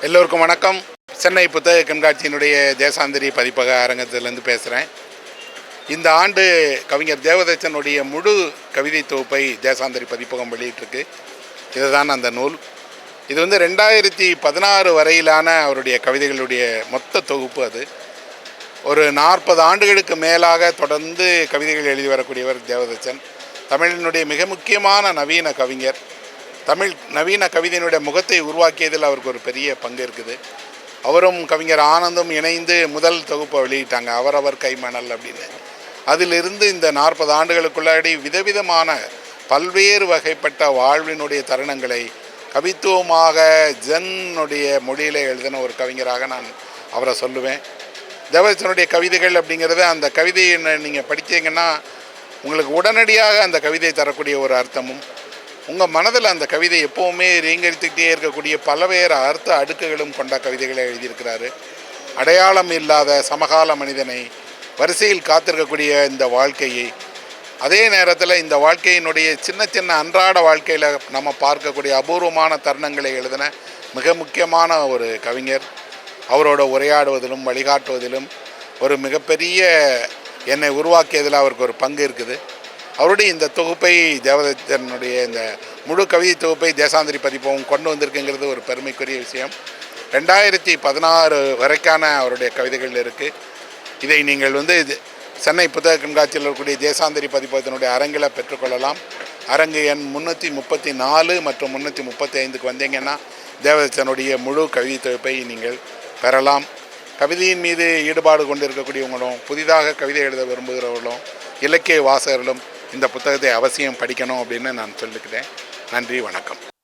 எல்லோருக்கும் வணக்கம். சென்னை புத்தக கண்காட்சியினுடைய தேசாந்திரி பதிப்பக அரங்கத்திலேருந்து பேசுகிறேன் இந்த ஆண்டு கவிஞர் தேவதச்சனுடைய முழு கவிதை தொகுப்பை தேசாந்திரி பதிப்பகம் வெளியிட்டிருக்கு. இதுதான் அந்த நூல். இது வந்து ரெண்டாயிரத்தி பதினாறு வரையிலான அவருடைய கவிதைகளுடைய மொத்த தொகுப்பு அது. ஒரு நாற்பது ஆண்டுகளுக்கு மேலாக தொடர்ந்து கவிதைகள் எழுதி வரக்கூடியவர் தேவதச்சன். தமிழினுடைய மிக முக்கியமான நவீன கவிஞர். தமிழ் நவீன கவிதையினுடைய முகத்தை உருவாக்கியதில் அவருக்கு ஒரு பெரிய பங்கு இருக்குது. அவரும் கவிஞர் ஆனந்தும் இணைந்து முதல் தொகுப்பை வெளியிட்டாங்க அவரவர் கைமணல் அப்படின்னு. அதிலிருந்து இந்த நாற்பது ஆண்டுகளுக்குள்ளாடி விதவிதமான பல்வேறு வகைப்பட்ட வாழ்வினுடைய தருணங்களை கவித்துவமாக ஜென்னுடைய மொழியில் எழுதின ஒரு கவிஞராக நான் அவரை சொல்லுவேன். தேவதனுடைய கவிதைகள் அப்படிங்கிறத அந்த கவிதையை நீங்கள் படித்தீங்கன்னா உங்களுக்கு உடனடியாக அந்த கவிதை தரக்கூடிய ஒரு அர்த்தமும் உங்கள் மனதில் அந்த கவிதை எப்போவுமே ரீங்கரித்துக்கிட்டே இருக்கக்கூடிய பலவேறு அர்த்த அடுக்குகளும் கொண்ட கவிதைகளை எழுதியிருக்கிறாரு. அடையாளம் இல்லாத சமகால மனிதனை வரிசையில் காத்திருக்கக்கூடிய இந்த வாழ்க்கையை அதே நேரத்தில் இந்த வாழ்க்கையினுடைய சின்ன சின்ன அன்றாட வாழ்க்கையில் நம்ம பார்க்கக்கூடிய அபூர்வமான தருணங்களை எழுதின மிக முக்கியமான ஒரு கவிஞர். அவரோட உரையாடுவதிலும் வழிகாட்டுவதிலும் ஒரு மிகப்பெரிய என்னை உருவாக்கியதில் அவருக்கு ஒரு பங்கு இருக்குது. அவருடைய இந்த தொகுப்பை தேவதத்தனுடைய இந்த முழு கவிதை தொகுப்பை தேசாந்திரி பதிப்பும் கொண்டு வந்திருக்குங்கிறது ஒரு பெருமைக்குரிய விஷயம். ரெண்டாயிரத்தி பதினாறு வரைக்கான அவருடைய கவிதைகள் இருக்குது இதை நீங்கள் வந்து இது சென்னை புத்தக கண்காட்சியில் இருக்கக்கூடிய தேசாந்திரி பதிப்பகத்தினுடைய அரங்கில் பெற்றுக்கொள்ளலாம். அரங்கு எண் முந்நூற்றி முப்பத்தி நாலு மற்றும் முந்நூற்றி முப்பத்தி ஐந்துக்கு வந்தீங்கன்னா தேவதத்தனுடைய முழு கவிதை தொகுப்பை நீங்கள் பெறலாம். கவிதையின் மீது ஈடுபாடு கொண்டிருக்கக்கூடியவங்களும் புதிதாக கவிதை எழுத விரும்புகிறவர்களும் இலக்கிய வாசகர்களும் இந்த புத்தகத்தை அவசியம் படிக்கணும் அப்படின்னு நான் சொல்லிக்கிறேன் நன்றி வணக்கம்.